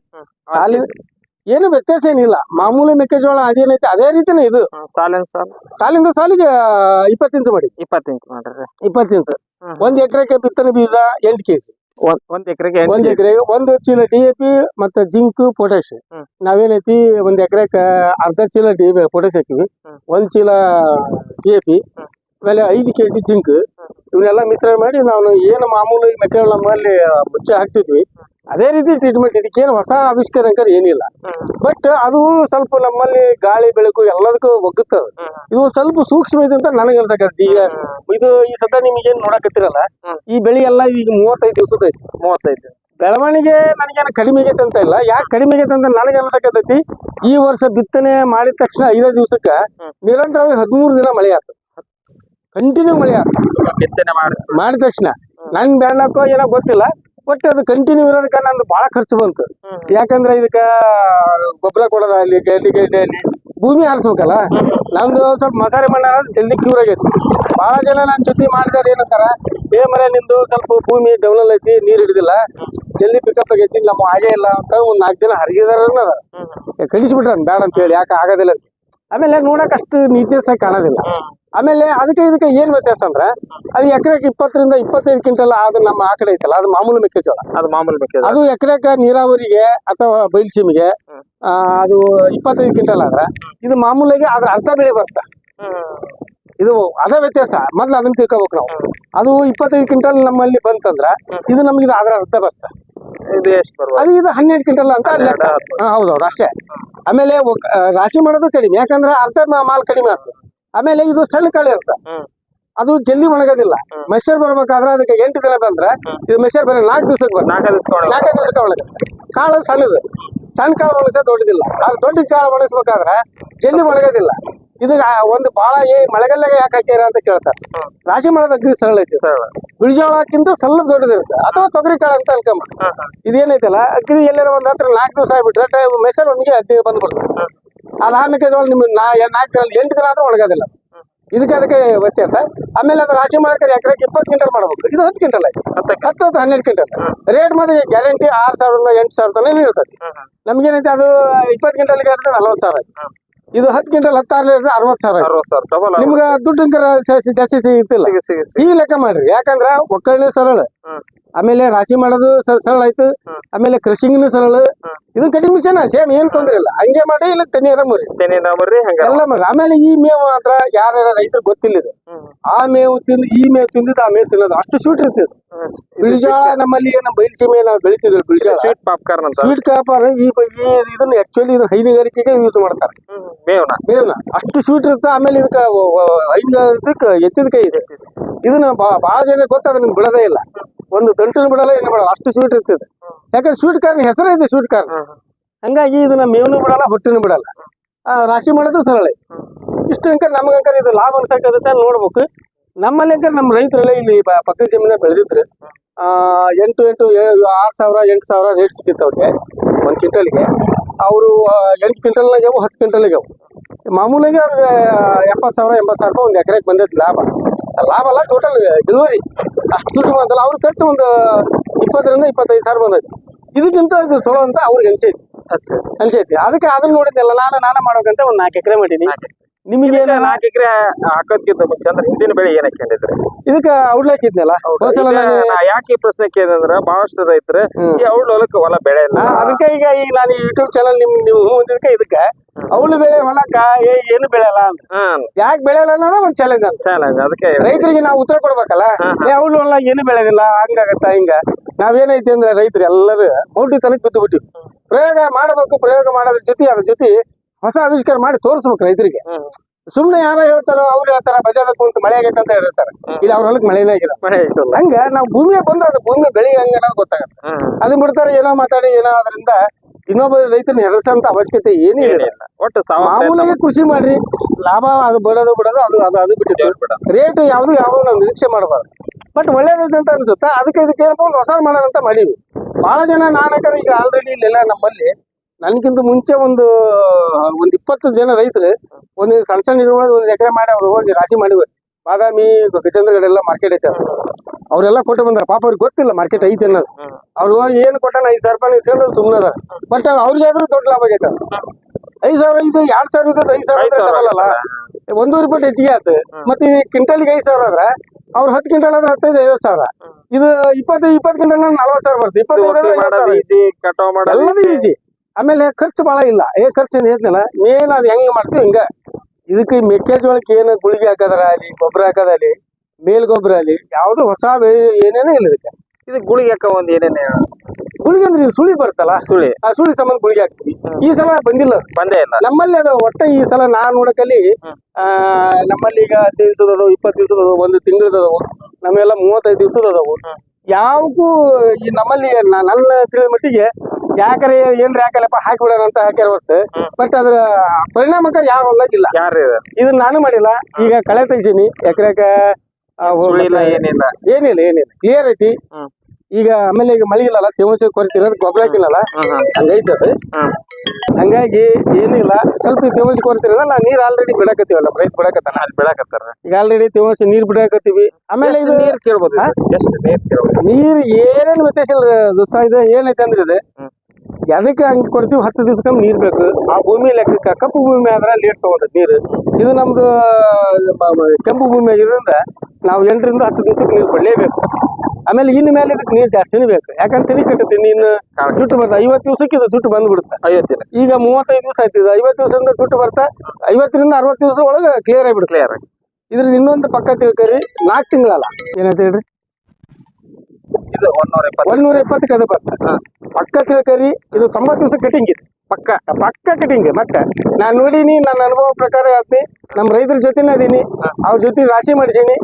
ಸಾಲಿ ಏನು ವ್ಯತ್ಯಾಸ ಏನಿಲ್ಲ. ಮಾಮೂಲಿ ಮೆಕ್ಕೆಜೋಳ ಅದೇನೈತೆ ಅದೇ ರೀತಿನೇ ಇದು.
ಸಾಲಿನ ಸಾಲ್.
ಸಾಲಿಂದ ಸಾಲಿಗೆ ಇಪ್ಪತ್ತು ಇಂಚು ಮಾಡಿ.
ಇಪ್ಪತ್ತು ಇಂಚ್ ಮಾಡ್ರಿ
ಇಪ್ಪತ್ತು ಇಂಚು. ಒಂದ್ ಎಕರೆಗೆ ಬಿತ್ತನೆ ಬೀಜ ಎಂಟು ಕೆಜಿ.
ಒಂದ್ ಒಂದ್ ಎಕರೆಗೆ
ಒಂದ್ ಎಕರೆಗೆ ಒಂದು ಚೀಲ ಡಿ ಎ ಪಿ ಮತ್ತೆ ಜಿಂಕ್ ಪೊಟ್ಯಾಶ್. ನಾವೇನೈತಿ ಒಂದ್ ಎಕರೆಕ್ ಅರ್ಧ ಚೀಲ ಡಿ ಪೊಟ್ಯಾಶ್ ಹಾಕಿವಿ. ಒಂದ್ ಚೀಲ ಡಿ ಎ ಪಿ ಆಮೇಲೆ ಐದು ಕೆಜಿ ಜಿಂಕ್. ಇವನ್ನೆಲ್ಲ ಮಿಶ್ರಣ ಮಾಡಿ ನಾವು ಏನು ಮಾಮೂಲಿ ಮೆಕ್ಕೆಜೋಳ ನಮ್ಮಲ್ಲಿ ಮುಚ್ಚೆ ಹಾಕ್ತಿದ್ವಿ. ಅದೇ ರೀತಿ ಟ್ರೀಟ್ಮೆಂಟ್ ಇದಕ್ಕೇನು ಹೊಸ ಆವಿಷ್ಕಾರ ಅಂಕರ್ ಏನಿಲ್ಲ. ಬಟ್ ಅದು ಸ್ವಲ್ಪ ನಮ್ಮಲ್ಲಿ ಗಾಳಿ ಬೆಳಕು ಎಲ್ಲದಕ್ಕೂ ಒಗ್ಗುತ್ತದ. ಇದು ಸ್ವಲ್ಪ ಸೂಕ್ಷ್ಮ ಇದೆ ಅಂತ ನನಗೆ ಅನ್ಸಕ್ ಈಗ ಇದು ಈ ಸದ್ಯ ನಿಮಗೆ ಏನ್ ನೋಡಕತ್ತಿರಲ್ಲ ಈ ಬೆಳಿ ಎಲ್ಲ ಈಗ ಮೂವತ್ತೈದು ದಿವಸದ ಐತಿ
ಮೂವತ್ತೈದು.
ಬೆಳವಣಿಗೆ ನನಗೇನು ಕಡಿಮೆ ಆಗೈತೆ ಅಂತ ಇಲ್ಲ. ಯಾಕೆ ಕಡಿಮೆ ಆಗೈತೆ ಅಂತ ನನಗೆ ಅನ್ಸಕತ್ತೈತಿ. ಈ ವರ್ಷ ಬಿತ್ತನೆ ಮಾಡಿದ ತಕ್ಷಣ ಐದೇ ದಿವಸಕ್ಕ. ನಿರಂತರವಾಗಿ ಹದಿಮೂರು ದಿನ ಮಳೆ ಆಯ್ತು ಕಂಟಿನ್ಯೂ ಮಳೆ ಆಯ್ತು
ಬಿತ್ತನೆ ಮಾಡಿ
ಮಾಡಿದ ತಕ್ಷಣ. ನನ್ ಬ್ಯಾಡ್ಲಕ್ಕೋ ಏನೋ ಗೊತ್ತಿಲ್ಲ. ಒಟ್ಟು ಅದು ಕಂಟಿನ್ಯೂ ಇರೋದಕ್ಕೆ ನಂದು ಬಹಳ ಖರ್ಚು ಬಂತು. ಯಾಕಂದ್ರೆ ಇದಕ್ಕ ಗೊಬ್ಬರ ಕೊಡೋದಾಗ್ಲಿ ಗಡ್ಡಿ ಅಲ್ಲಿ ಭೂಮಿ ಆರಿಸ್ಬೇಕಲ್ಲ? ನಮ್ದು ಸ್ವಲ್ಪ ಮಸಾಲೆ ಮಣ್ಣ ಜಲ್ದಿ ಕ್ಯೂರ್ ಆಗೈತಿ. ಬಹಳ ಜನ ನನ್ನ ಜೊತೆ ಮಾಡಿದಾರೆ ಏನಂತಾರ ಏ ಮರ ನಿಮ್ದು ಸ್ವಲ್ಪ ಭೂಮಿ ಡೌನಲ್ ಐತಿ ನೀರ್ ಹಿಡಿದಿಲ್ಲ. ಜಲ್ದಿ ಪಿಕಪ್ ಆಗೈತಿ ನಮ್ಮ ಹಾಗೆ ಇಲ್ಲ ಅಂತ ಒಂದ್ ನಾಲ್ಕು ಜನ ಹರಿಗಿದಾರ ಕಳಿಸ್ಬಿಟ್ರ ಬೇಡ ಅಂತ ಹೇಳಿ ಯಾಕೆ ಆಗೋದಿಲ್ಲ ಅಂತ. ಆಮೇಲೆ ನೋಡಕ್ ಅಷ್ಟು ನೀಟ್ನೆಸ್ ಆಗಿ ಕಾಣೋದಿಲ್ಲ. ಆಮೇಲೆ ಅದಕ್ಕೆ ಇದಕ್ಕೆ ಏನ್ ವ್ಯತ್ಯಾಸ ಅಂದ್ರೆ ಅದು ಎಕರೆಗೆ ಇಪ್ಪತ್ತರಿಂದ ಇಪ್ಪತ್ತೈದು ಕ್ವಿಂಟಲ್ ಅದು ನಮ್ಮ ಆ ಕಡೆ ಐತಲ್ಲ ಅದು ಮಾಮೂಲು ಮೆಕ್ಕೆಜೋಳ.
ಅದು ಮಾಮೂಲು ಮೆಕ್ಕೆಜೋಳ.
ಅದು ಎಕರೆಕ ನೀರಾವರಿಗೆ ಅಥವಾ ಬೈಲ್ಸೀಮಿಗೆ ಅದು ಇಪ್ಪತ್ತೈದು ಕ್ವಿಂಟಲ್ ಆದ್ರ ಇದು ಮಾಮೂಲಿಗೆ ಅದ್ರ ಅರ್ಥ ಬೆಳೆ ಬರ್ತ ಇದು ಅದ ವ್ಯತ್ಯಾಸ ಮೊದ್ಲು ಅದನ್ನ ತಿಳ್ಕೊಬೇಕು ನಾವು. ಅದು ಇಪ್ಪತ್ತೈದು ಕ್ವಿಂಟಲ್ ನಮ್ಮಲ್ಲಿ ಬಂತಂದ್ರ ಇದು ನಮ್ಗೆ ಇದು ಅದರ ಅರ್ಥ ಬರ್ತ
ಇದು ಎಷ್ಟು ಬರ್ಬೋದು
ಅದು ಇದು ಹನ್ನೆರಡು ಕ್ವಿಂಟಲ್ ಅಂತ ಲೆಕ್ಕ. ಹೌದೌದು ಅಷ್ಟೇ. ಆಮೇಲೆ ರಾಶಿ ಮಾಡೋದು ಕಡಿಮೆ ಯಾಕಂದ್ರೆ ಅರ್ಧ ಮಾಲ್ ಕಡಿಮೆ ಆಗ್ತದೆ. ಆಮೇಲೆ ಇದು ಸಣ್ಣ ಕಾಳು ಇರ್ತದೆ ಅದು ಜಲ್ದಿ ಒಣಗೋದಿಲ್ಲ. ಮೆಷರ್ ಬರ್ಬೇಕಾದ್ರೆ ಅದಕ್ಕೆ ಎಂಟು ದಿನ ಬಂದ್ರೆ ಇದು ಮೆಷರ್ ಬರೀ ನಾಲ್ಕು ದಿವಸಕ್ಕೆ ಬರ್ತದೆ
ನಾಲ್ಕು
ದಿವಸಕ್ಕೆ ಒಣಗುತ್ತೆ ಕಾಳು ಸಣ್ಣದು. ಸಣ್ಣ ಕಾಳು ಒಣಗಿಸ ದೊಡ್ಡದಿಲ್ಲ. ಅದು ದೊಡ್ಡ ಕಾಳು ಒಣಗಿಸ್ಬೇಕಾದ್ರೆ ಜಲ್ದಿ ಒಣಗೋದಿಲ್ಲ. ಇದು ಒಂದು ಬಹಳ ಏ ಮಳೆಗಾಲದಾಗ ಯಾಕೆ ಹಾಕ್ಯಾರ ಅಂತ ಕೇಳ್ತಾರೆ. ರಾಶಿ ಮಾಡೋದು ಅಗ್ರಿ ಸರಳ ಐತಿ. ಬಿಳಿಜೋಳಕ್ಕಿಂತ ಸಣ್ಣ ದೊಡ್ಡದಿರುತ್ತೆ. ಅಥವಾ ತೊಗರಿ ಕಾಳು ಅಂತ ಅನ್ಕೊಂಬ ಇದೇನೈತಲ್ಲ ಅಗ್ರಿ ಎಲ್ಲಾರ ಒಂದ್ ಹತ್ರ ನಾಲ್ಕು ದಿವಸ ಆಗ್ಬಿಟ್ರೆ ಮೆಸರ್ ಒಣಗಿ ಹದಿನೈದು ಬಂದ್ಬಿಡ್ತದೆ ಆ ಮೆಕ್ಕೆಜೋಳ ಜೋಳ ನಿಮ್ಗೆ ನಾ ನಾಲ್ಕು ದಿನ ಎಂಟು ದಿನ ಆದ್ರೂ ಒಣಗೋದಿಲ್ಲ. ಇದಕ್ಕೆ ಅದಕ್ಕೆ ವ್ಯತ್ಯಾಸ. ಆಮೇಲೆ ಅದು ರಾಶಿ ಮಾಡಕ್ಕೆ ಎಕರೆಗೆ ಇಪ್ಪತ್ತು ಕ್ವಿಂಟಲ್ ಮಾಡಬೇಕು? ಇದು ಹತ್ತು ಕ್ವಿಂಟಲ್ ಆಯ್ತು. ಹತ್ತು ಹತ್ತು ಹನ್ನೆರಡು ಕ್ವಿಂಟಲ್. ರೇಟ್ ಮಾತ್ರ ಗ್ಯಾರಂಟಿ ಆರು ಸಾವಿರದಿಂದ ಎಂಟು ಸಾವಿರ ತನಕ ಇರ್ತದೆ ನಮ್ಗೇನೈತೆ ಅದು ಇಪ್ಪತ್ತು ಕ್ವಿಂಟಲ್ಗೆ ಇರ್ತದೆ ನಲ್ವತ್ತು ಸಾವಿರ ಆಯ್ತು. ಇದು ಹತ್ತು ಕ್ವಿಂಟಲ್ ಹತ್ತಾರು ಅರವತ್ತು ಸಾವಿರ ನಿಮ್ಗೆ ದುಡ್ಡು ಜಾಸ್ತಿ ಸಿಗುತ್ತಿಲ್ಲ
ಸಿಗಿ ಸಿಗಿ ಸಿಗಿ.
ಈ ಲೆಕ್ಕ ಮಾಡ್ರಿ. ಯಾಕಂದ್ರೆ ಒಕ್ಕಣೆ ಸರಳ. ಆಮೇಲೆ ರಾಶಿ ಮಾಡೋದು ಸರ್ ಸರಳ ಆಯ್ತು. ಆಮೇಲೆ ಕೃಷಿಂಗ್ನು ಸರಳ. ಇದು ಕಟಿಂಗ್ ಮಿಷನ್ ಸೇಮ್ ಏನ್ ತೊಂದ್ರೆ ಇಲ್ಲ. ಹಂಗೆ ಮಾಡಿ ಇಲ್ಲ ತಣ್ಣೀರ ರಾಮರಿ
ತೆನಿ ರಾಮರಿ
ಎಲ್ಲ ಮಾಡ್ರಿ ಆಮೇಲೆ ಈ ಮೇವು ಮಾತ್ರ ಯಾರ ರೈತರು ಗೊತ್ತಿಲ್ಲ ಇದು. ಆ ಮೇವು ತಿಂದು ಈ ಮೇವು ತಿಂದಿದ್ದು ಆ ಮೇವು ತಿನ್ನೋದು. ಅಷ್ಟು ಸ್ವೀಟ್ ಇರ್ತಿದ್ರು ಬಿಳಿಜಾಳ ನಮ್ಮಲ್ಲಿ ಏನು ಬಯಲುಸೀಮೆ ನಾವು ಬೆಳಿತಿದ್ರು ಬಿಳಿಜಾಳ
ಸ್ವೀಟ್ ಪಾಪ್ಕಾರ್ನ್ ಅಂತ.
ಸ್ವೀಟ್ ಕಾಪರ್ ಈ ಇದನ್ನ ಆಕ್ಚುಲಿ ಇದು ಹೈನುಗಾರಿಕೆಗೆ ಯೂಸ್ ಮಾಡ್ತಾರೆ.
ಮೇವನ.
ಮೇವ್ನ. ಅಷ್ಟು ಸ್ವೀಟ್ ಇರುತ್ತೆ ಆಮೇಲೆ ಇದಕ್ಕೆ ಹೈನುಗಾರಿಕೆ ಎತ್ತಿದ ಕೈ ಇದೆ. ಇದನ್ನ ಬಹಳ ಜನ ಗೊತ್ತಾಗ ನಿಮ್ಗೆ ಬಿಡೋದೇ ಇಲ್ಲ. ಒಂದು ದಂಟನ್ನು ಬಿಡಲ್ಲ ಏನು ಬಿಡಲ್ಲ. ಅಷ್ಟು ಸ್ವೀಟ್ ಇರ್ತದೆ. ಯಾಕಂದ್ರೆ ಸ್ವೀಟ್ ಕಾರ್ನ ಹೆಸರೇ ಇದೆ ಸ್ವೀಟ್ ಕಾರ್ನ್. ಹಂಗಾಗಿ ಇದನ್ನ ಮೇವನು ಬಿಡಲ್ಲ ಹೊಟ್ಟಿನೂ ಬಿಡಲ್ಲ. ರಾಶಿ ಮಾಡೋದು ಸರಳ ಇಷ್ಟು ಅಂಕ ನಮಗಂಕರ್ ಇದು ಲಾಭ ಅನ್ಸಕ್ಕೆ ನೋಡ್ಬೇಕು. ನಮ್ಮಲ್ಲಿ ಅಂಕರ್ ನಮ್ಮ ರೈತರೆಲ್ಲ ಇಲ್ಲಿ ಪಕ್ಕದ ಜಮೀನ ಬೆಳೆದಿದ್ರು ಎಂಟು ಎಂಟು ಆರು ಸಾವಿರ ಎಂಟು ಸಾವಿರ ರೇಟ್ ಸಿಕ್ಕಿತ್ತು ಅವ್ರಿಗೆ ಒಂದು ಕ್ವಿಂಟಲ್ಗೆ. ಅವರು ಎಂಟು ಕ್ವಿಂಟಲ್ನಾಗ ಅವು ಹತ್ತು ಕ್ವಿಂಟಲ್ಗೆ ಅವು ಮಾಮೂಲಾಗಿ ಅವ್ರಿಗೆ ಎಪ್ಪತ್ತು ಸಾವಿರ ಎಂಬತ್ತು ಸಾವಿರ ರೂಪಾಯಿ ಒಂದು ಎಕರೆಗೆ ಬಂದೈತಿ ಲಾಭ. ಲಾಭ ಅಲ್ಲ ಟೋಟಲ್ ಇಳುವರಿ ಅಷ್ಟು ದುಡ್ಡು ಬಂತಲ್ಲ ಅವ್ರ ಖರ್ಚು ಒಂದು ಇಪ್ಪತ್ತರಿಂದ ಇಪ್ಪತ್ತೈದು ಸಾವಿರ ಬಂದೈತಿ. ಇದಕ್ಕಿಂತ ಇದು ಚಲೋ ಅಂತ ಅವ್ರಿಗೆ ಅನ್ಸೈತಿ.
ಅನಿಸೈತಿ.
ಅನ್ಸೈತಿ. ಅದಕ್ಕೆ ಅದನ್ನ ನೋಡಿದ್ನಲ್ಲ ನಾನು ನಾನೇ ಮಾಡ್ಬೇಕಂತ ಒಂದು ನಾಲ್ಕು ಎಕರೆ ಮಾಡೀನಿ ನಿಮಗೆ
ನಾಲ್ಕು ಎಕರೆ ಹಾಕೋದ್ಕಿಂತ ಮುಂಚೆ ಅಂದ್ರೆ ಹಿಂದಿನ ಬೆಳೆ ಏನ್ ಹಾಕೊಂಡಿದ್ರಿ
ಇದಕ್ಕ ಔಡ್ಲಕ್ ಹಾಕಿದ್ನಲ್ಲ ಹೋದ್ಸಲ ನಾನು
ಯಾಕೆ ಈ ಪ್ರಶ್ನೆ ಕೇಳಿದ್ರೆ ಬಹಳಷ್ಟು ರೈತರು. ಈ ಅವಳು ಹೊಲಕ್ಕೆ ಹೊಲ ಬೆಳೆ ಇಲ್ಲ.
ಅದಕ್ಕೆ ಈಗ ಈಗ ನಾನು ಯೂಟ್ಯೂಬ್ ಚಾನಲ್ ನಿಮ್ ನೀವು ಹೊಂದಿದ್ಕೆ ಇದಕ್ಕೆ ಅವಳು ಬೆಳೆ ಹೊಲಕ್ಕ ಏ ಏನು ಬೆಳೆಯಲ್ಲ ಅಂತ. ಯಾಕೆ ಬೆಳೆಯಲ್ಲ ಅನ್ನೋದ ಒಂದ್ ಚಾಲೆಂಜ್ ಅಂತ.
ಚಾಲೆಂಜ್ ಅದಕ್ಕೆ
ರೈತರಿಗೆ ನಾವು ಉತ್ತರ ಕೊಡ್ಬೇಕಲ್ಲ? ಅವಳು ಹೊಲ ಏನು ಬೆಳೆದಿಲ್ಲ ಹಂಗಾಗತ್ತ ಹಿಂಗ? ನಾವೇನೈತಿ ಅಂದ್ರೆ ರೈತರು ಎಲ್ಲರೂ ಮೌಢ್ಯತನಕ್ಕೆ ಬಿದ್ದು ಬಿಟ್ಟಿವಿ. ಪ್ರಯೋಗ ಮಾಡಬೇಕು ಪ್ರಯೋಗ ಮಾಡೋದ್ರ ಜೊತೆ ಅದ್ರ ಜೊತೆ ಹೊಸ ಆವಿಷ್ಕಾರ ಮಾಡಿ ತೋರಿಸ್ಬೇಕು ರೈತರಿಗೆ. ಸುಮ್ನೆ ಯಾರೋ ಹೇಳ್ತಾರೋ ಅವ್ರು ಹೇಳ್ತಾರ ಬಜಾರ್ ಕುಂತ ಮಳೆ ಆಗೈತೆ ಅಂತ ಹೇಳ್ತಾರ. ಇಲ್ಲಿ ಅವ್ರ ಹೊಲಕ್ ಮಳೆನೇ ಆಗಿಲ್ಲ. ಹಂಗ ನಾವು ಭೂಮಿಗೆ ಬಂದ್ರೆ ಅದು ಭೂಮಿ ಬೆಳಿ ಹಂಗ ಅನ್ನೋದು ಗೊತ್ತಾಗತ್ತೆ. ಅದನ್ನ ಬಿಡ್ತಾರೆ ಏನೋ ಮಾತಾಡಿ ಏನೋ ಅದರಿಂದ ಇನ್ನೊಬ್ಬ ರೈತನ ಹೆದರ್ಸಂತ ಅವಶ್ಯಕತೆ ಏನೇ ಇಲ್ಲ.
ಒಟ್ಟು
ಮಾಮೂಲಾಗಿ ಕೃಷಿ ಮಾಡ್ರಿ. ಲಾಭ ಅದು ಬಿಡೋದು ಬಿಡೋದು ಅದು ಅದು ಅದು
ಬಿಟ್ಟು
ರೇಟ್ ಯಾವ್ದು ಯಾವ್ದು ನಾವು ನಿರೀಕ್ಷೆ ಮಾಡಬಾರ್ದು. ಬಟ್ ಒಳ್ಳೇದೈತೆ ಅಂತ ಅನ್ಸುತ್ತೆ ಅದಕ್ಕೆ ಇದಕ್ಕೆ ಏನಪ್ಪ ಒಂದು ಹೊಸ ಅಂತ ಮಾಡೀವಿ. ಬಹಳ ಜನ ನಾನಕರು ಈಗ ಆಲ್ರೆಡಿ ಇಲ್ಲೆಲ್ಲ ನಮ್ಮಲ್ಲಿ ನನ್ಗಿಂತ ಮುಂಚೆ ಒಂದು ಒಂದ್ ಇಪ್ಪತ್ತು ಜನ ರೈತರು ಒಂದು ಸಣ್ಣ ಸಣ್ಣ ಇರುವಾಗ ಒಂದು ಎಕರೆ ಮಾಡಿ ಅವ್ರು ಹೋಗಿ ರಾಶಿ ಮಾಡಿದ್ರು. ಬಾದಾಮಿ ಎಲ್ಲ ಮಾರ್ಕೆಟ್ ಐತೆ ಅವರೆಲ್ಲ ಅವ್ರೆಲ್ಲ ಕೊಟ್ಟು ಬಂದಾರ. ಪಾಪ ಅವ್ರಿಗೆ ಗೊತ್ತಿಲ್ಲ ಮಾರ್ಕೆಟ್ ಐತೆ ಅನ್ನೋದು. ಅವ್ರು ಹೋಗಿ ಏನು ಕೊಟ್ಟಾನ? ಐದು ಸಾವಿರ ರೂಪಾಯಿ ಇಸ್ಕೊಂಡು ಸುಮ್ಮನೆ ಅದಾರ ಬಟ್ ಅವ್ರಿಗೆ ಆದ್ರೂ ದೊಡ್ಡ ಲಾಭ ಆಗೈತೆ ಐದ್ ಸಾವಿರ ಇದು ಎರಡ್ ಸಾವಿರ ಇದ್ದದ್ದು ಐದು ಸಾವಿರ ಅಲ್ಲ ಒಂದೂವರೆ ರೂಪಾಯಿ ಹೆಚ್ಚಿಗೆ ಆಯ್ತು ಮತ್ತೆ ಈ ಕ್ವಿಂಟಲ್ಗೆ ಐದು ಸಾವಿರ ಆದ್ರೆ ಅವ್ರು ಹತ್ತು ಕ್ವಿಂಟಲ್ ಆದ್ರೆ ಹತ್ತೈದು ಐವತ್ ಸಾವಿರ. ಇದು ಇಪ್ಪತ್ತೈದು ಇಪ್ಪತ್ತು ಕ್ವಿಂಟಲ್ ನಲ್ವತ್ತು ಸಾವಿರ ಬರ್ತದೆ ಇಪ್ಪತ್ತೈದು ಎಲ್ಲದೂ ಈಸಿ ಆಮೇಲೆ ಖರ್ಚು ಭಾಳ ಇಲ್ಲ. ಏ ಖರ್ಚು ಏನು ಹೇಳ್ತಿಲ್ಲ. ಮೇನ್ ಅದು ಹೆಂಗ್ ಮಾಡ್ತೀವಿ ಹಿಂಗ. ಇದಕ್ಕೆ ಮೆಕ್ಕೆಜೋಳಕ್ಕೆ ಏನು ಗುಳಿಗೆ ಹಾಕೋದ್ರ ಅಲ್ಲಿ ಗೊಬ್ಬರ ಹಾಕೋದಲ್ಲಿ ಮೇಲ್ ಗೊಬ್ಬರ ಅಲ್ಲಿ ಯಾವ್ದು ಹೊಸ ಏನೇನೋ ಇಲ್ಲ ಇದಕ್ಕೆ.
ಇದು ಗುಳಿಗೆ ಹಾಕ ಒಂದು ಏನೇನು
ಗುಳಿಗೆ ಅಂದ್ರೆ ಇದು ಸುಳಿ ಬರ್ತಲ್ಲ
ಸುಳಿ.
ಆ ಸುಳಿ ಸಂಬಂಧ ಗುಳಿಗೆ ಹಾಕ್ತೀವಿ. ಈ ಸಲ ಬಂದಿಲ್ಲ
ಬಂದೇ ಇಲ್ಲ.
ನಮ್ಮಲ್ಲಿ ಅದು ಒಟ್ಟ ಈ ಸಲ ನಾ ನೋಡಕಲ್ಲಿ ಆ ನಮ್ಮಲ್ಲಿ ಈಗ ಹದಿನೈದು ದಿವಸದವು ಇಪ್ಪತ್ತು ದಿವಸದವು ಒಂದು ತಿಂಗಳದವು ನಮ್ಮೆಲ್ಲ ಮೂವತ್ತೈದು ದಿವಸದವು ಯಾವಕ್ಕೂ ಈ ನಮ್ಮಲ್ಲಿ ನ- ನನ್ನ ತಿಳಿದ ಮಟ್ಟಿಗೆ ಯಾಕರೆ ಏನ್ರ ಯಾಕಲ್ಲಪ್ಪ ಹಾಕಿಬಿಡೋಣ ಅಂತ ಹಾಕ್ಯಾರ ಹೊರ್ತು. ಬಟ್ ಅದ್ರ ಪರಿಣಾಮಕಾರಿ ಯಾರು ಹೊಲ್ದಾಗಿಲ್ಲ
ಇದು?
ಇದನ್ನ ನಾನು ಮಾಡಿಲ್ಲ. ಈಗ ಕಳೆ ತೆಗಿಸೀನಿ. ಎಕರೆಕ
ಸುಳಿ ಇಲ್ಲ ಏನಿಲ್ಲ.
ಏನಿಲ್ಲ ಏನಿಲ್ಲ. ಕ್ಲಿಯರ್ ಐತಿ.
ಹ್ಮ್.
ಈಗ ಆಮೇಲೆ ಈಗ ಮಳೆ ಇಲ್ಲಲ್ಲ ತೇವಾಂಶ ಕೊರತೆ ಇರೋದು ಗೊಬ್ಬರ ಹಾಕಿಲ್ಲಲ್ಲ? ಹಂಗೈತೆ ಅದು. ಹಂಗಾಗಿ ಏನಿಲ್ಲ ಸ್ವಲ್ಪ ತೇವಾಂಶ ಕೊರತೆ ಇರೋದ ನಾ ನೀರ್ ಆಲ್ರೆಡಿ ಬಿಡಕತ್ತೀವಲ್ಲ ರೈತ ಬಿಡಕತ್ತಾನ
ಅಲ್ಲಿ ಬೆಳಕತ್ತಾರ
ಈಗ ಆಲ್ರೆಡಿ ತೇವಾಂಶ ನೀರ್ ಬಿಡಕತ್ತೀವಿ. ಆಮೇಲೆ ಇದು
ನೀರ್ ಕೇಳ್ಬೋದು? ಎಷ್ಟು ನೀರ್ ಕೇಳ್ಬೋದು?
ನೀರ್ ಏನೇನು ವ್ಯತ್ಯಾಸ ಇಲ್ಲ ದೋಸ್ತ ಇದು ಏನೈತೆ ಅಂದ್ರೆ ಇದೆ.
ಹ್ಮ್.
ಎದಕ್ಕೆ ಹಂಗೆ ಕೊಡ್ತೀವಿ? ಹತ್ತು ದಿವ್ಸಕ್ಕೆ ನೀರು ಬೇಕು. ಆ ಭೂಮಿ ಲೆಕ್ಕಕ್ಕೆ ಕಪ್ಪು ಭೂಮಿ ಆದ್ರೆ ಲೇಟ್ ತಗೊಂಡದ್ ನೀರು. ಇದು ನಮ್ದು ಕೆಂಪು ಭೂಮಿ ಆಗಿರೋದ್ರಿಂದ ನಾವು ಎಂಟರಿಂದ ಹತ್ತು ದಿವ್ಸಕ್ಕೆ ನೀರು ಕೊಡಲೇಬೇಕು. ಆಮೇಲೆ ಇನ್ನು ಮೇಲೆ ಇದಕ್ಕೆ ನೀರು ಜಾಸ್ತಿನೇ ಬೇಕು. ಯಾಕಂತ ತಲೆ ಕಟ್ಟುತ್ತೆ ನೀನು ಚುಟ್ಟು ಬರ್ತಾ ಐವತ್ತು ದಿವಸಕ್ಕೆ ಇದು ಚುಟ್ಟು ಬಂದ್ಬಿಡುತ್ತೆ.
ಐವತ್ತು ದಿನ.
ಈಗ ಮೂವತ್ತೈದು ದಿವಸ ಆಯ್ತು ಇದು ಐವತ್ತು ದಿವಸದಿಂದ ಚುಟ್ಟು ಬರ್ತಾ ಐವತ್ತರಿಂದ ಅರವತ್ತು ದಿವಸ ಒಳಗೆ ಕ್ಲಿಯರ್ ಆಗಿಬಿಡು
ಕ್ಲಿಯರ್
ಇದ್ರ ಇನ್ನೊಂದು ಪಕ್ಕ ತಿಳ್ಕರಿ ನಾಲ್ಕು ತಿಂಗಳಲ್ಲ. ಏನಂತ ಹೇಳ್ರಿ?
ಇದು ಒಂದೂರ
ಇಪ್ಪತ್ತಕ್ಕೆ ಅದು ಬರ್ತದೆ
ಹಾ.
ಪಕ್ಕ ತಿಳ್ಕರಿ ಇದು ತೊಂಬತ್ತು ದಿವಸ ಕಟಿಂಗ್ ಇದೆ.
ಪಕ್ಕ
ಪಕ್ಕ ಕಟಿಂಗ್ ಮತ್ತೆ ನಾನು ನೋಡೀನಿ ನನ್ನ ಅನುಭವ ಪ್ರಕಾರ ಹೇಳ್ತೀನಿ ನಮ್ಮ ರೈತರ ಜೊತೆನೇ ಅದೀನಿ ಅವ್ರ ಜೊತೆ ರಾಶಿ ಮಾಡಿಸೀನಿ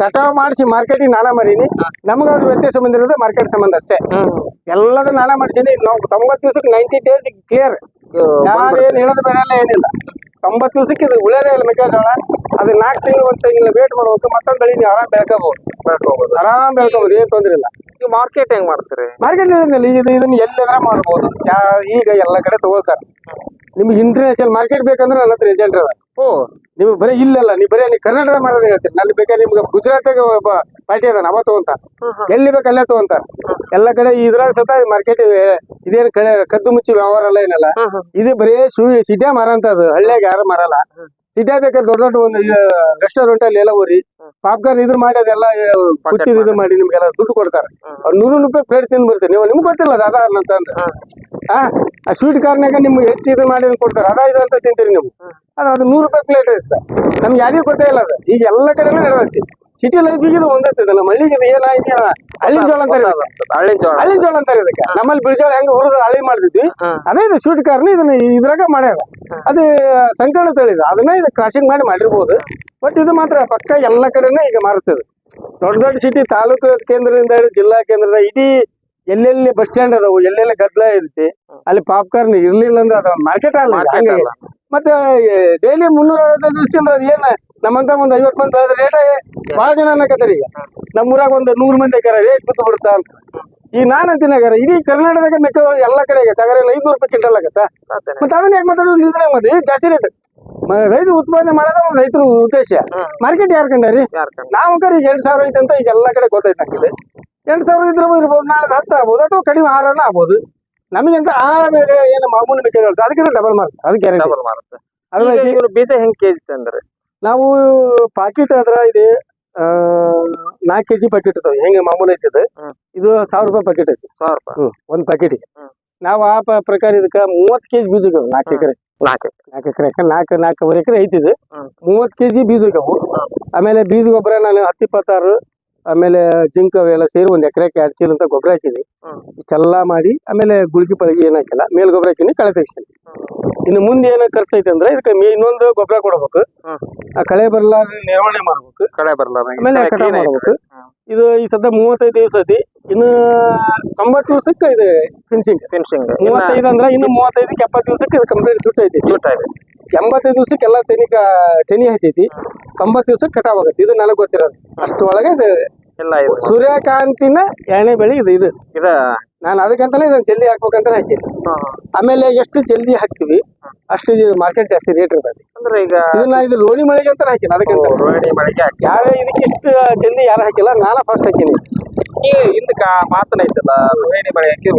ಕಟಾವ್ ಮಾಡಿಸಿ ಮಾರ್ಕೆಟಿಗೆ ನಾನಾ ಮಾರೀನಿ ನಮಗೆ ಅವ್ರ ವ್ಯತ್ಯಾಸ ಬಂದಿರೋದು ಮಾರ್ಕೆಟ್ ಸಂಬಂಧ ಅಷ್ಟೇ. ಎಲ್ಲದೂ ನಾನಾ ಮಾಡಿಸೀನಿ ನಾವು ತೊಂಬತ್ತು ದಿವಸಕ್ಕೆ ನೈಂಟಿ ಡೇಸ್ ಕ್ಲಿಯರ್ ಯಾರು ಏನು ಹೇಳೋದು ಬೇಡಲ್ಲ ಏನಿಲ್ಲ. ತೊಂಬತ್ತು ದಿವಸಕ್ಕೆ ಇದು ಉಳಿಯೋದೇ ಇಲ್ಲ ಮೆಕ್ಕೆಜೋಳ ಅದು ನಾಲ್ಕು ತಿಂಗಳು ಒಂದು ತಿಂಗಳು ವೇಟ್ ಮಾಡ್ಬೇಕು ಮತ್ತೊಂದು ಬೆಳಿ ನೀವು ಆರಾಮ್ ಬೆಳ್ಕೋಬಹುದು ಆರಾಮ್ ಬೆಳ್ಕೋಬಹುದು ಏನು ತೊಂದ್ರೆ ಇಲ್ಲ.
ಈಗ ಮಾರ್ಕೆಟ್ ಹೆಂಗ್ ಮಾಡ್ತೀರಿ?
ಮಾರ್ಕೆಟ್ ಹೇಳಿದ್ನಲ್ಲ ಈಗ ಇದು ಇದನ್ನ ಎಲ್ಲೆದ್ರ ಮಾಡ್ಬೋದು. ಯಾ ಈಗ ಎಲ್ಲ ಕಡೆ ತಗೊಳ್ತಾರೆ. ನಿಮ್ಗೆ ಇಂಟರ್ನ್ಯಾಷನಲ್ ಮಾರ್ಕೆಟ್ ಬೇಕಂದ್ರೆ ನನ್ನ ಹತ್ರ ಏಜೆಂಟ್ ಅದ
ಓ.
ನೀವು ಬರೀ ಇಲ್ಲಲ್ಲ ನೀವು ಬರೀ ನೀವು ಕರ್ನಾಟಕದ ಮಾರೋದು ಹೇಳ್ತೀನಿ ನಾನು ಬೇಕಾದ್ರೆ ನಿಮ್ಗೆ ಗುಜರಾತ್ಗೆ ಒಬ್ಬ ಪಾರ್ಟಿ ಅದಾನ ಅವ ತಗೊಂತಾರ ಎಲ್ಲಿ ಬೇಕು ಅಲ್ಲೇ ತಗೊಂತಾರ ಎಲ್ಲ ಕಡೆ ಇದ್ರಾಗ ಸತ ಮಾರ್ಕೆಟ್ ಇದೇನು ಕಡೆ ಕದ್ದು ಮುಚ್ಚಿ ವ್ಯವಹಾರ ಎಲ್ಲ ಏನಲ್ಲ. ಇದು ಬರೀ ಸು ಸಿಟಿಯ ಮಾರಂತದು ಹಳ್ಳಿಯಾಗ ಯಾರು ಮಾರಲ್ಲ. ಸಿಟಿಯ ಬೇಕಾದ್ರೆ ದೊಡ್ಡ ದೊಡ್ಡ ಒಂದು ರೆಸ್ಟೋರೆಂಟ್ ಅಲ್ಲಿ ಎಲ್ಲ ಹೋರಿ. ಪಾಪ್ಕಾರ್ನ್ ಇದ್ರ ಮಾಡಿ ಅದೆಲ್ಲ ಕುಚ್ಚಿದ ಇದು ಮಾಡಿ ನಿಮ್ಗೆಲ್ಲ ದುಡ್ಡು ಕೊಡ್ತಾರೆ. ಅವ್ರು ನೂರು ರೂಪಾಯಿ ಪ್ಲೇಟ್ ತಿಂದು ಬರ್ತೀರಿ ನೀವು ನಿಮ್ಗೆ ಗೊತ್ತಿಲ್ಲ ಅದು ಅದಾರ್. ಅಂತ ಹಾ ಆ ಸ್ವೀಟ್ ಕಾರ್ನಾಗ ನಿಮ್ಗೆ ಹೆಚ್ಚು ಇದು ಮಾಡಿ ಕೊಡ್ತಾರೆ. ಅದ ಇದು ಅಂತ ತಿಂತೀರಿ ನೀವು. ಅದ್ ಅದು ನೂರು ರೂಪಾಯಿ ಪ್ಲೇಟ್ ಇರುತ್ತೆ. ನಮ್ಗೆ ಯಾರಿಗೂ ಗೊತ್ತೇ ಇಲ್ಲ ಅದು. ಈಗ ಎಲ್ಲ ಕಡೆನೂ ನಡೆದೈತಿ. ಸಿಟಿ ಲೈಫಿಗೆ ಇದು ಒಂದೈತಿ ನಮ್ಮ ಹಳ್ಳಿಗೆ ಇದು ಏನಾಯ್ತು ಹಳ್ಳಿ ಜೋಳ ಅಂತಾರೆ ಇದಕ್ಕೆ.
ಹಳ್ಳಿ ಜೋಳ.
ಹಳ್ಳಿ ಜೋಳ ಅಂತಾರೆ ಇದಕ್ಕೆ ನಮ್ಮಲ್ಲಿ ಬಿಳಿಜೋಳ ಹೆಂಗ ಹುರಿದು ಹಳ್ಳಿ ಮಾಡ್ತಿದ್ವಿ. ಅದೇ ಇದು ಸ್ವೀಟ್ ಕಾರ್ನ ಇದನ್ನ ಇದ್ರಾಗ ಮಾಡ್ಯಾರ. ಅದು ಸಂಕಣ ತಳಿದು ಅದನ್ನ ಇದು ಕ್ರಾಶಿಂಗ್ ಮಾಡಿ ಮಾಡಿರ್ಬೋದು. ಬಟ್ ಇದು ಮಾತ್ರ ಪಕ್ಕ ಎಲ್ಲ ಕಡೆನೂ ಈಗ ಮಾರುತ್ತದೆ. ದೊಡ್ಡ ದೊಡ್ಡ ಸಿಟಿ ತಾಲೂಕು ಕೇಂದ್ರದಿಂದ ಹಿಡಿದು ಜಿಲ್ಲಾ ಕೇಂದ್ರದ ಇಡೀ ಎಲ್ಲೆಲ್ಲಿ ಬಸ್ ಸ್ಟ್ಯಾಂಡ್ ಅದಾವು ಎಲ್ಲೆಲ್ಲಿ ಗದ್ದಲ ಇರುತ್ತೆ ಅಲ್ಲಿ ಪಾಪ್ಕಾರ್ನ್ ಇರ್ಲಿಲ್ಲ ಅಂದ್ರೆ ಅದ ಮಾರ್ಕೆಟ್ ಅಲ್ಲ. ಮತ್ತೆ ಡೈಲಿ ಮುನ್ನೂರ ಅರವತ್ತೈದು ದಿವಸದಿಂದ ಅದು ಏನ ನಮ್ಮಂತ ಒಂದ್ ಐವತ್ ಮಂದಿ ಬೆಳೆದ ರೇಟ್ ಬಹಳ ಜನ ಅನ್ನಕತ್ತಾರ ಈಗ. ನಮ್ಮೂರಾಗ ಒಂದು ನೂರ್ ಮಂದಿ ಹಾಕ್ಯಾರ ರೇಟ್ ಬಿದ್ದು ಬಿಡುತ್ತಾ ಅಂತ. ಈ ನಾನು ಅಂತೀನಾಗಾರ ಇಡೀ ಕರ್ನಾಟಕದಾಗ ಮೆಕ್ಕೆಜೋಳ ಎಲ್ಲ ಕಡೆ ಆಗತ್ತೆ. ಹಾಗಾದ್ರೆ ರೂಪಾಯಿ ಕಿಂಟಲ್ ಆಗತ್ತಾ? ಮತ್ತೆ ಅದನ್ನ ಯಾಕೆ ಮಾತಾಡೋದು? ಇದ್ರೆ ಮತ್ತೆ ಜಾಸ್ತಿ ರೇಟ್ ರೈತ ಉತ್ಪಾದನೆ ಮಾಡೋದ ಒಂದು ರೈತರ ಉದ್ದೇಶ. ಮಾರ್ಕೆಟ್ ಯಾರು ಕಂಡಾರಿ? ನಾವು ಕರೆ ಈಗ ಎಂಟು ಸಾವಿರ ಐತೆ ಅಂತ ಈಗ ಎಲ್ಲ ಕಡೆ ಗೊತ್ತಾಯ್ತು ನಮಗೆ ಎಂಟು ಸಾವಿರ ಇದ್ರೆ ಇರ್ಬೋದು ನಾಳೆ ಹತ್ತು ಆಗ್ಬೋದು ಅಥವಾ ಕಡಿಮೆ ಆಹಾರನ ಆಗ್ಬೋದು. ನಮಗಂತ ಆ ಬೇರೆ ಏನು ಮಾಮೂಲಿ ಮೆಕ್ಕೆಜೋಳ ಅದಕ್ಕೆ ಡಬಲ್ ಮಾರ್ಕ್. ಅದಕ್ಕೆ
ಡಬಲ್ ಮಾರುತ್ತೆ
ಅದ್ರ
ಈಗ ಇವ್ರು ಬೀಜ ಹೆಂಗ್ ಕೆಜಿ ಅಂದ್ರೆ
ನಾವು ಪಾಕೆಟ್ ಅದ್ರ ಇದೆ ನಾಲ್ಕು ಕೆಜಿ ಪ್ಯಾಕೆಟ್ ಇದಾವೆ ಹೆಂಗೆ ಮಾಮೂಲಿ ಐತಿ ಇದು ಸಾವಿರ ರೂಪಾಯಿ ಪ್ಯಾಕೆಟ್ ಐತಿ.
ಸಾವಿರ ರೂಪಾಯಿ.
ಹ್ಮ್. ಒಂದ್ ಪ್ಯಾಕೆಟ್ಗೆ. ನಾವು ಆ ಪ್ರಕಾರ ಇದಕ್ಕೆ ಮೂವತ್ತು ಕೆಜಿ ಬೀಜ ಹೋಗ್ಯಾವ ನಾಲ್ಕು ಎಕರೆ.
ನಾಲ್ಕು
ನಾಲ್ಕು ಎಕರೆ. ನಾಲ್ಕು ನಾಲ್ಕೂವರೆ ಎಕರೆ ಐತಿ ಇದು.
ಹ್ಮ್.
ಮೂವತ್ತು ಕೆಜಿ ಬೀಜ ಹೋಗ್ಯಾವು ಆಮೇಲೆ ಬೀಜ ಗೊಬ್ಬರ ನಾನು ಹತ್ತು ಇಪ್ಪತ್ತಾರು ಆಮೇಲೆ ಜಿಂಕ್ ಅವೆಲ್ಲ ಸೇರಿ ಒಂದ್ ಎಕರೆಗೆ ಎರಡ್ ಚೀಲ ಅಂತ ಗೊಬ್ಬರ
ಹಾಕಿದಿ.
ಇಷ್ಟೆಲ್ಲ ಮಾಡಿ ಆಮೇಲೆ ಗುಳಿಗೆ ಪಳಗಿ ಏನ್ ಹಾಕಿಲ್ಲ ಮೇಲ್ ಗೊಬ್ಬರ ಹಾಕಿನಿ ಕಳೆ ತೆಗಿಸ್ತೀನಿ ಇನ್ನು ಮುಂದೆ ಏನ ಖರ್ಚು ಐತೆ ಅಂದ್ರೆ ಇದಕ್ಕೆ ಇನ್ನೊಂದು ಗೊಬ್ಬರ ಕೊಡ್ಬೇಕು. ಆ ಕಳೆ ಬರಲಾರ್ದೆ ನಿರ್ವಹಣೆ ಮಾಡ್ಬೇಕು.
ಕಳೆ ಬರಲ್ಲ
ಆಮೇಲೆ ಕಟಾವ್ ಮಾಡ್ಬೇಕು. ಇದು ಈ ಸದ್ಯ ಮೂವತ್ತೈದು ದಿವಸ ಐತಿ ಇನ್ನು ತೊಂಬತ್ತು ದಿವಸಕ್ಕೆ ಇದು ಫಿನಿಶಿಂಗ್
ಫಿನಿಶಿಂಗ್
ಮೂವತ್ತೈದು ಅಂದ್ರೆ ಇನ್ನು ಮೂವತ್ತೈದಕ್ಕೆ ಎಪ್ಪತ್ತು ದಿವಸಕ್ಕೆ ಇದು ಕಂಪ್ಲೀಟ್ ಜುಟ್ ಐತಿ
ಜುಟ್ ಇದೆ
ಎಂಬತ್ತೈದು ದಿವಸಕ್ಕೆಲ್ಲ ತೆನಿ ತೆನಿ ಹತ್ತೈತಿ. ತೊಂಬತ್ತು ದಿವಸಕ್ಕೆ ಕಟಾವ್ ಆಗುತ್ತೆ ಇದು ನನಗೆ ಗೊತ್ತಿರೋದು. ಅಷ್ಟೊಳಗೆ ಇದು
ಎಲ್ಲ ಇದು.
ಸೂರ್ಯಕಾಂತಿನ ಎಣ್ಣೆ ಬೆಳೆ ಇದು ಇದು.
ಇದ?
ನಾನು ಅದಕ್ಕಂತಾನೆ ಇದನ್ನ ಜಲ್ದಿ ಹಾಕ್ಬೇಕಂತಾನೆ ಹಾಕಿದ್ದೆ. ಆಮೇಲೆ ಎಷ್ಟು ಜಲ್ದಿ ಹಾಕ್ತಿವಿ? ಅಷ್ಟು ಮಾರ್ಕೆಟ್ ಜಾಸ್ತಿ ರೇಟ್ ಇರ್ತದೆ.
ಅಂದ್ರೆ ಈಗ
ಇದನ್ನ ಇದು ಲೋಣಿ ಮಳೆಗೆ ಅಂತ ಹಾಕಿನ ಅದಕ್ಕಂತ
ರೋಹಿಣಿ ಮಳೆಗೆ ಹಾಕಿ.
ಯಾರು ಇದಕ್ಕೆ ಇಷ್ಟು ಜಲ್ದಿ ಯಾರು ಹಾಕಿಲ್ಲ ನಾನು ಫಸ್ಟ್ ಹಾಕಿನಿ.
ಈ ಹಿಂದಕ್ಕ ಮಾತನ ಐತಲ್ಲ ರೋಹಿಣಿ ಮಳೆ ಹಾಕಿ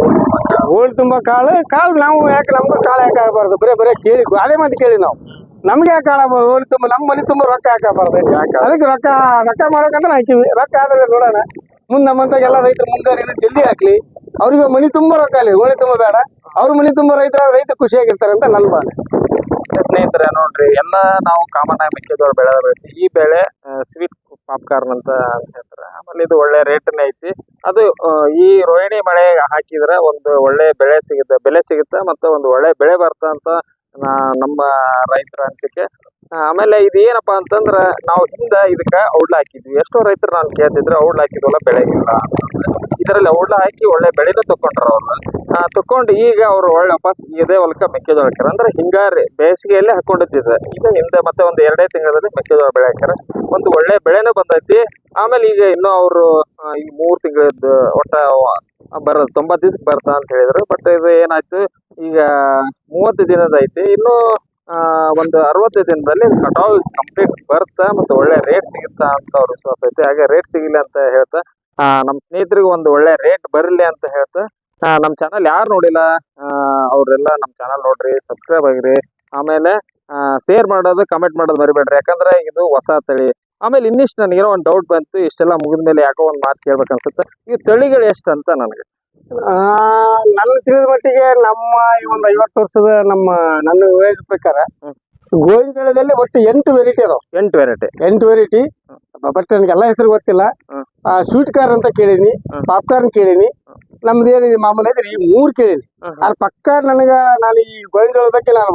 ಓಲ್ಡ್ ತುಂಬಾ ಕಾಳು ಕಾಳು ನಾವು ಯಾಕೆ ನಮ್ಗೂ ಕಾಳು ಯಾಕೆ ಆಗಬಾರ್ದು? ಬರೇ ಬರೇ ಕೇಳಿ ಅದೇ ಮಂದಿ ಕೇಳಿ ನಾವು. ನಮ್ಗೆ ಯಾಕೆ ಕಾಳು ಆಗ್ಬಾರ್ದು? ಓಲ್ಡ್ ತುಂಬ ನಮ್ಮ ಮನೆ ತುಂಬ ರೊಕ್ಕ ಹಾಕಬಾರ್ದು ಅದಕ್ಕೆ ರೊಕ್ಕ ರೊಕ್ಕ ಮಾಡೋಕಂತ ಹಾಕಿವಿ ರೊಕ್ಕ ಆದ್ರೆ ನೋಡೋಣ. ಮುಂದೆ ನಮ್ಮಂತ ಎಲ್ಲ ರೈತರು ಮುಂದೆ ಜಲ್ದಿ ಹಾಕ್ಲಿ. ಅವ್ರಿಗೆ ಮನಿ ತುಂಬಾ ರೊಕ್ಕ ಅಲ್ಲಿ ಓಣಿ ತುಂಬ ಬೇಡ. ಅವ್ರ ಮನಿ ತುಂಬ ರೈತರ, ರೈತ ಖುಷಿಯಾಗಿರ್ತಾರೆ ಅಂತ ನನ್ನ ಭಾವನೆ.
ಸ್ನೇಹಿತರೆ, ನೋಡ್ರಿ, ಎಲ್ಲ ನಾವು ಕಾಮನ್ ಆಗಿ ಮೆಕ್ಕೆಜೋಳ ಬೆಳೆ ಈ ಬೆಳೆ ಸ್ವೀಟ್ ಪಾಪ್ಕಾರ್ನ್ ಅಂತ ಹೇಳ್ತಾರೆ. ಆಮೇಲೆ ಇದು ಒಳ್ಳೆ ರೇಟ್ನೇ ಐತಿ. ಅದು ಈ ರೋಹಿಣಿ ಮಳೆ ಹಾಕಿದ್ರೆ ಒಂದು ಒಳ್ಳೆ ಬೆಳೆ ಸಿಗುತ್ತೆ, ಬೆಲೆ ಸಿಗುತ್ತೆ, ಮತ್ತೆ ಒಂದು ಒಳ್ಳೆ ಬೆಳೆ ಬರ್ತಾ ಅಂತ ನಮ್ಮ ರೈತರ ಅನ್ಸಿಕೆ. ಆಮೇಲೆ ಇದು ಏನಪ್ಪಾ ಅಂತಂದ್ರ ನಾವು ಹಿಂದ ಇದಕ್ಕ ಔಡ್ಲ ಹಾಕಿದ್ವಿ. ಎಷ್ಟೋ ರೈತರು ನಾನು ಕೇಳ್ತಿದ್ರೆ ಔಡ್ಲ ಹಾಕಿದ್ವಲ್ಲ ಬೆಳೆ ಇಲ್ಲ ಇದರಲ್ಲಿ ಔಡ್ಲ ಹಾಕಿ ಒಳ್ಳೆ ಬೆಳೆನೂ ತಕೊಂಡ್ರ ಅವ್ರು. ತಕೊಂಡ್ ಈಗ ಅವ್ರು ಒಳ್ಳೆ ವಾಪಸ್ ಇದೇ ಹೊಲಕ್ಕೆ ಮೆಕ್ಕೆಜೋಳ ಹಾಕ್ಯಾರ. ಅಂದ್ರೆ ಹಿಂಗಾರಿ ಬೇಸಿಗೆಯಲ್ಲೇ ಹಾಕೊಂಡಿದ್ದಿದೆ. ಈಗ ಹಿಂದೆ ಮತ್ತೆ ಒಂದು ಎರಡೇ ತಿಂಗಳಲ್ಲಿ ಮೆಕ್ಕೆಜೋಳ ಬೆಳೆ ಹಾಕ್ಯಾರ. ಒಂದು ಒಳ್ಳೆ ಬೆಳೆನೂ ಬಂದೈತಿ. ಆಮೇಲೆ ಈಗ ಇನ್ನೂ ಅವರು ಈ ಮೂರು ತಿಂಗಳದ್ದು ಒಟ್ಟ ಬರ ತೊಂಬತ್ತು ದಿವ್ಸಕ್ಕೆ ಬರ್ತಾ ಅಂತ ಹೇಳಿದ್ರು. ಬಟ್ ಇದು ಏನಾಯ್ತು? ಈಗ ಮೂವತ್ತು ದಿನದ ಐತಿ. ಇನ್ನು ಒಂದು ಅರವತ್ತು ದಿನದಲ್ಲಿ ಕಟಾವ್ ಕಂಪ್ಲೀಟ್ ಬರ್ತಾ ಮತ್ತೆ ಒಳ್ಳೆ ರೇಟ್ ಸಿಗುತ್ತಾ ಅಂತ ಅವ್ರ ವಿಶ್ವಾಸ ಐತಿ. ಹಾಗೆ ರೇಟ್ ಸಿಗಲಿ ಅಂತ ಹೇಳ್ತಾ ನಮ್ಮ ಸ್ನೇಹಿತರಿಗೆ ಒಂದು ಒಳ್ಳೆ ರೇಟ್ ಬರಲಿ ಅಂತ ಹೇಳ್ತಾ ನಮ್ಮ ಚಾನಲ್ ಯಾರು ನೋಡಿಲ್ಲ ಅವ್ರೆಲ್ಲ ನಮ್ಮ ಚಾನಲ್ ನೋಡ್ರಿ ಸಬ್ಸ್ಕ್ರೈಬ್ ಆಗಿರಿ. ಆಮೇಲೆ ಶೇರ್ ಮಾಡೋದು ಕಮೆಂಟ್ ಮಾಡೋದು ಬರಿಬೇಡ್ರಿ ಯಾಕಂದ್ರೆ ಇದು ಹೊಸ ತಳಿ. ಆಮೇಲೆ ಇನ್ನಿಷ್ಟು ನನಗೇನೋ ಒಂದು ಡೌಟ್ ಬಂತು ಇಷ್ಟೆಲ್ಲ ಮುಗಿದ ಮೇಲೆ ಯಾಕೋ ಒಂದು ಮಾತು ಕೇಳ್ಬೇಕು ಅನ್ಸುತ್ತೆ. ಈ ತಳಿಗಳು ಎಷ್ಟು ಅಂತ ನನಗೆ?
ಆ, ನನ್ನ ತಿಳಿದ ಮಟ್ಟಿಗೆ ನಮ್ಮ ಈ ಒಂದು ಐವತ್ತು ವರ್ಷದ ನಮ್ಮ ನನ್ನ ವಯಸ್ಸು ಪ್ರಕಾರ. ಗೋವಿನ ಜೋಳದಲ್ಲಿ ಒಟ್ಟು ಎಂಟು ವೆರೈಟಿ ಅದಾವ.
ಎಂಟು ವೆರೈಟಿ
ಎಂಟು ವೆರೈಟಿ ಬಟ್ ನನಗೆಲ್ಲ ಹೆಸರು ಗೊತ್ತಿಲ್ಲ. ಸ್ವೀಟ್ ಕಾರ್ನ್ ಅಂತ ಕೇಳೀನಿ. ಪಾಪ್ಕಾರ್ನ್ ಕೇಳೀನಿ ನಮ್ದು ಏನಿದೆ ಮಾಮೂಲಿ ಐತ್ರಿ ಈ ಮೂರ್ ಕೇಳೀನಿ. ಅದ್ರ ಪಕ್ಕ ನನಗ ನಾನು ಈ ಗೋವಿನ ಜೋಳದ ಬಗ್ಗೆ ನಾನು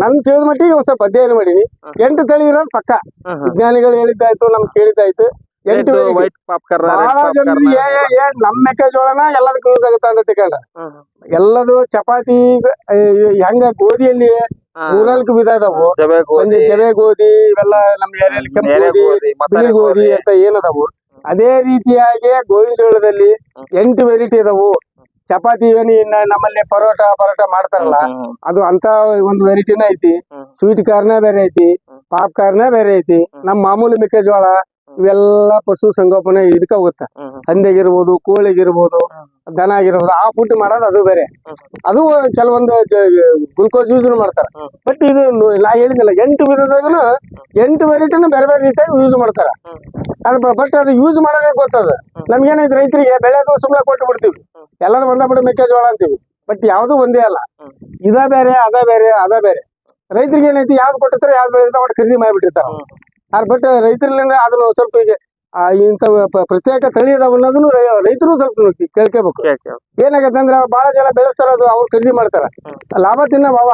ನನ್ ತಿಳಿದ ಮಟ್ಟಿಗೆ ಒಂದ್ ಸ್ವಲ್ಪ ಅಧ್ಯಯನ ಮಾಡೀನಿ. ಎಂಟು ತಳಿ ಇರೋದು ಪಕ್ಕ ವಿಜ್ಞಾನಿಗಳು ಹೇಳಿದ್ದಾಯ್ತು ನಮ್ಗೆ ಕೇಳಿದ್ದಾಯ್ತು. ಎಂಟು ಜನರಿಗೆ ನಮ್ ಮೆಕ್ಕೆಜೋಳನ ಎಲ್ಲದಕ್ಕೂ ಯೂಸ್ ಆಗುತ್ತ ಅಂತ ತಿಳ್ಕೊಂಡ. ಎಲ್ಲದು ಚಪಾತಿ ಹೆಂಗ ಗೋಧಿಯಲ್ಲಿ ಮೂರ್ನಾಲ್ಕು ವಿಧ ಅದಾವು. ಒಂದು ಜವೆ ಗೋಧಿ ಇವೆಲ್ಲ ನಮ್ ಏರಿಯಲ್ಲಿ ಕೆಂಪು ಬಿಳಿ ಗೋಧಿ
ಗೋಧಿ.
ಅಂತ ಏನದಾವು ಅದೇ ರೀತಿಯಾಗಿ ಗೋವಿನ ಜೋಳದಲ್ಲಿ ಎಂಟು ವೆರೈಟಿ ಅದಾವು. ಚಪಾತಿ ಏನು ಇನ್ನ ನಮ್ಮಲ್ಲಿ ಪರೋಟ ಪರೋಟ ಮಾಡ್ತಾರಲ್ಲ ಅದು ಅಂತ ಒಂದು ವೆರೈಟಿನ ಐತಿ. ಸ್ವೀಟ್ ಕಾರ್ನ ಬೇರೆ ಐತಿ. ಪಾಪ್ ಕಾರ್ನ ಬೇರೆ ಐತಿ. ನಮ್ಮ ಮಾಮೂಲಿ ಮೆಕ್ಕೆಜೋಳ ಇವೆಲ್ಲ ಪಶು ಸಂಗೋಪನೆ ಇದಕ್ಕೆ ಹೋಗುತ್ತೆ. ಹಂದಿಗಿರ್ಬೋದು ಕೋಳಿಗಿರ್ಬೋದು. ದನ ಆಗಿರ್ಬೋದು ಆ ಫುಡ್ ಮಾಡೋದು ಅದು ಬೇರೆ. ಅದು ಕೆಲವೊಂದು ಗ್ಲುಕೋಸ್ ಯೂಸ್ ಮಾಡ್ತಾರೆ. ಬಟ್ ಇದು ನು- ಹೇಳಿದಿಲ್ಲ ಎಂಟು ವಿಧದಾಗನು ಎಂಟು ವೆರೈಟಿನ ಬೇರೆ ಬೇರೆ ರೀತಿಯಾಗಿ ಯೂಸ್ ಮಾಡ್ತಾರ. ಅದು ಬಟ್ ಅದು ಯೂಸ್ ಮಾಡೋದೇ ಗೊತ್ತದ. ನಮ್ಗೇನೈತಿ ರೈತರಿಗೆ ಬೆಳೆದು ಸುಮ್ಮನೆ ಕೊಟ್ಟು ಬಿಡ್ತೀವಿ. ಎಲ್ಲರೂ ಒಂದ ಬಿಡ ಮೆಕ್ಕೆಜೋಳ ಅಂತೀವಿ. ಬಟ್ ಯಾವುದು ಒಂದೇ ಅಲ್ಲ. ಇದ ಬೇರೆ ಅದ ಬೇರೆ ಅದ ಬೇರೆ. ರೈತರಿಗೆ ಏನೈತಿ ಯಾವ್ದು ಕೊಟ್ಟಿರ್ತಾರೆ ಯಾವ್ದು ಬೆಳೆದಿರ್ತಾರೆ ಒಟ್ಟು ಖರೀದಿ ಮಾಡಿಬಿಟ್ಟಿರ್ತಾರೆ ಆದ್ರೆ ಬಟ್ ರೈತರಿಂದ ಅದನ್ನ ಸ್ವಲ್ಪ ಈಗ ಇಂಥ ಇಂತ ಪ್ರತ್ಯೇಕ ತಳಿ ಅದಾವ ಅನ್ನೋದನ್ನು ರೈತರು ಸ್ವಲ್ಪ ಕೇಳ್ಕೋಬೇಕು. ಏನಾಗತ್ತೆ ಅಂದ್ರೆ ಬಹಳ ಜನ ಬೆಳೆಸ್ತಾರ ಅದು ಅವ್ರು ಖರೀದಿ ಮಾಡ್ತಾರ ಲಾಭ ತಿನ್ನ ಅವ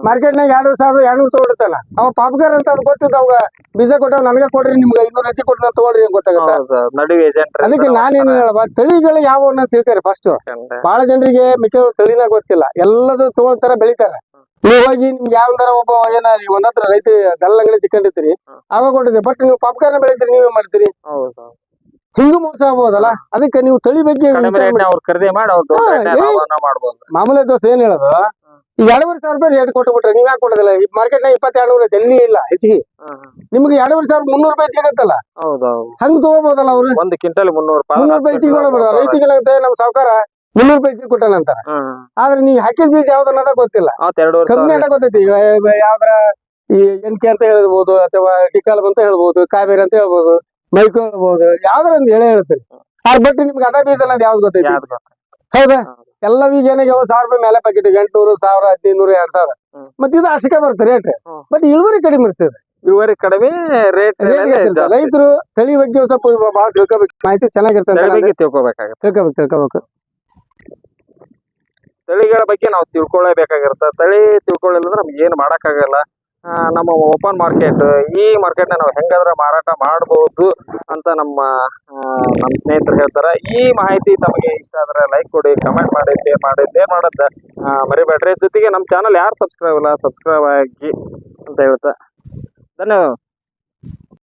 ಮಾರ್ಕೆಟ್
ಮಾರ್ಕೆಟ್ನಾಗ ಎರಡು ಸಾವಿರದ ಎರಡ್ನೂರು ತಗೊಂಡಿರ್ತಾನ ಅವ ಪಾಪ್ಕಾರ್ ಅಂತ ಅದು ಗೊತ್ತಿದ್ದ ಅವಾಗ ಬೀಜ ಕೊಟ್ಟವ್ ನನಗೆ ಕೊಡ್ರಿ ನಿಮ್ಗೆ ಐನೂರು ಹೆಚ್ಚು ಕೊಟ್ಟು ನಾನು ತಗೊಳ್ರಿ ಗೊತ್ತಾಗತ್ತ ಅದಕ್ಕೆ ನಾನೇನು ಹೇಳವ ತಳಿಗಳು ಯಾವ ತಿಳ್ತಾರೆ ಫಸ್ಟ್ ಬಹಳ ಜನರಿಗೆ ಮಿಕ್ಕ ತಳಿನ ಗೊತ್ತಿಲ್ಲ ಎಲ್ಲದೂ ತಗೊಳ್ತಾರ ಬೆಳಿತಾರ ನೀವು ಹೋಗಿ ನಿಮ್ಗೆ ಯಾವ್ದಾರ ಒಬ್ಬ ಏನ ಒಂದತ್ರ ಒಂದ್ ಹತ್ರ ರೈತ ದಲ್ಲ ಅಂಗಡಿ ಚಿಕ್ಕಂಡಿರ್ತೀರಿ ಆವಾಗ ಕೊಟ್ಟಿದೆ ಬಟ್ ನೀವು ಪಾಪ್ಕಾರ್ನ್ ಬೆಳಿತೀರಿ ನೀವೇ ಮಾಡ್ತೀರಿ.
ಹೌದು
ಹಿಂಗೂ ಮೋಸ ಆಗ್ಬೋದಲ್ಲ? ಅದಕ್ಕೆ ನೀವು ತಳಿ ಬಗ್ಗೆ
ಕಡಿಮೆ
ವಿಚಾರ ಮಾಡಿ.
ಅವ್ರು ಖರೀದಿ ಮಾಡಿ ಅವ್ರು ದೊಡ್ಡ
ಹಾ,
ರೇಟ್ನ್ಯಾಗ
ಏ-
ಲಾಭವನ್ನ ಮಾಡ್ಬೋದು.
ಮಾಮೂಲಿ ದೋಸ್ತ ಏನ್ ಹೇಳೋದು? ಈಗ ಎರಡೂವರೆ ಸಾವಿರ ರೂಪಾಯಿ ರೇಟ್ ಕೊಟ್ಟು ಬಿಟ್ರೆ ನೀವ್ ಯಾಕೆ ಕೊಡೋದಿಲ್ಲ? ಈ ಮಾರ್ಕೆಟ್ನಾಗ ಇಪ್ಪತ್ತೆರಡು ನೂರ ಎಲ್ಲಿ ಇಲ್ಲ ಹೆಚ್ಚಿಗೆ. ನಿಮಗೆ ಎರಡೂವರೆ ಸಾವಿರ ಮುನ್ನೂರು ರೂಪಾಯಿ ಸಿಗತ್ತಲ್ಲ
ಹೌದು ಹೌದು.
ಹಂಗ್ ತಗೋಬಹುದಲ್ಲ ಅವ್ರು?
ಒಂದು ಕ್ವಿಂಟಲ್ ಮುನ್ನೂರು ರೂಪಾಯಿ
ಮುನ್ನೂರು ರೂಪಾಯಿ ಹೆಚ್ಚಿಗೆ ಕೊಡೋದು ರೈತಿಗೆ ಏನಾಗುತ್ತೆ ನಮ್ಮ ಸಾವುಕಾರ ಮುನ್ನೂರು ರೂಪಾಯಿ ಕೊಟ್ಟನ
ಅಂತಾರ.
ಆದ್ರೆ ನೀ ಹಾಕಿದ ಬೀಜ ಯಾವ್ದನ್ನೋದ ಗೊತ್ತಿಲ್ಲ. ಕಮ್ಮಿ
ಅಂತ
ಆಟ ಗೊತ್ತೈತಿ. ಯಾವ್ದ್ರ ಈ ಎನ್ ಕೆ ಅಂತ ಹೇಳ್ಬೋದು ಅಥವಾ ಟಿಕಾಲ್ ಅಂತ ಹೇಳ್ಬೋದು ಕಾವೇರಿ ಅಂತ ಹೇಳ್ಬೋದು ಮೈಕೋ ಹೇಳ್ಬೋದು ಯಾವ್ದಾರ ಒಂದು ಹೇಳೇ ಹೇಳ್ತೀರಿ. ಆದ್ರೆ ಬಟ್ ನಿಮ್ಗೆ ಅದ ಬೀಜ ಅನ್ನೋದು ಯಾವ್ದು ಗೊತ್ತೈತಿ? ಹೌದಾ. ಎಲ್ಲ ಈಗ ಏನಾಗ್ಯಾವ ಸಾವಿರ ರೂಪಾಯಿ ಮೇಲೆ ಪ್ಯಾಕೆಟ್ ಎಂಟ್ನೂರು ಸಾವಿರ ಹದಿನೈದು ಎರಡ್ ಸಾವಿರ. ಮತ್ತೆ ಇದು ಅಷ್ಟಕ್ಕೆ ಬರುತ್ತೆ ರೇಟ್ ಬಟ್ ಇಳುವರಿ ಕಡಿಮೆ ಇರ್ತದೆ.
ಇಳುವರಿ ಕಡಿಮೆ ರೇಟ್
ರೈತರು ತಳಿ ಬಗ್ಗೆ ಸ್ವಲ್ಪ ಬಹಳ ತಿಳ್ಕೊಬೇಕು. ಮಾಹಿತಿ ಚೆನ್ನಾಗಿರ್ತದೆ
ತಿಳ್ಕೊಬೇಕಾಗತ್ತೆ.
ತಿಳ್ಕೊಬೇಕು ತಿಳ್ಕೊಬೇಕು.
ತಳಿಗಳ ಬಗ್ಗೆ ನಾವು ತಿಳ್ಕೊಳ್ಳೇಬೇಕಾಗಿರುತ್ತೆ ತಳಿ ತಿಳ್ಕೊಳ್ಳಿಲ್ಲ ಅಂದ್ರೆ ನಮ್ಗೆ ಏನು ಮಾಡೋಕ್ಕಾಗಲ್ಲ. ನಮ್ಮ ಓಪನ್ ಮಾರ್ಕೆಟ್ ಈ ಮಾರ್ಕೆಟ್ನ ನಾವು ಹೆಂಗಾದ್ರೆ ಮಾರಾಟ ಮಾಡ್ಬೋದು ಅಂತ ನಮ್ಮ ನಮ್ಮ ಸ್ನೇಹಿತರು ಹೇಳ್ತಾರೆ. ಈ ಮಾಹಿತಿ ತಮಗೆ ಇಷ್ಟ ಆದ್ರೆ ಲೈಕ್ ಕೊಡಿ ಕಮೆಂಟ್ ಮಾಡಿ ಶೇರ್ ಮಾಡಿ. ಶೇರ್ ಮಾಡೋದ ಮರಿಬೇಡ್ರಿ. ಜೊತೆಗೆ ನಮ್ಮ ಚಾನಲ್ ಯಾರು ಸಬ್ಸ್ಕ್ರೈಬ್ ಇಲ್ಲ ಸಬ್ಸ್ಕ್ರೈಬ್ ಆಗಿ ಅಂತ ಹೇಳ್ತಾ. ಧನ್ಯವಾದ.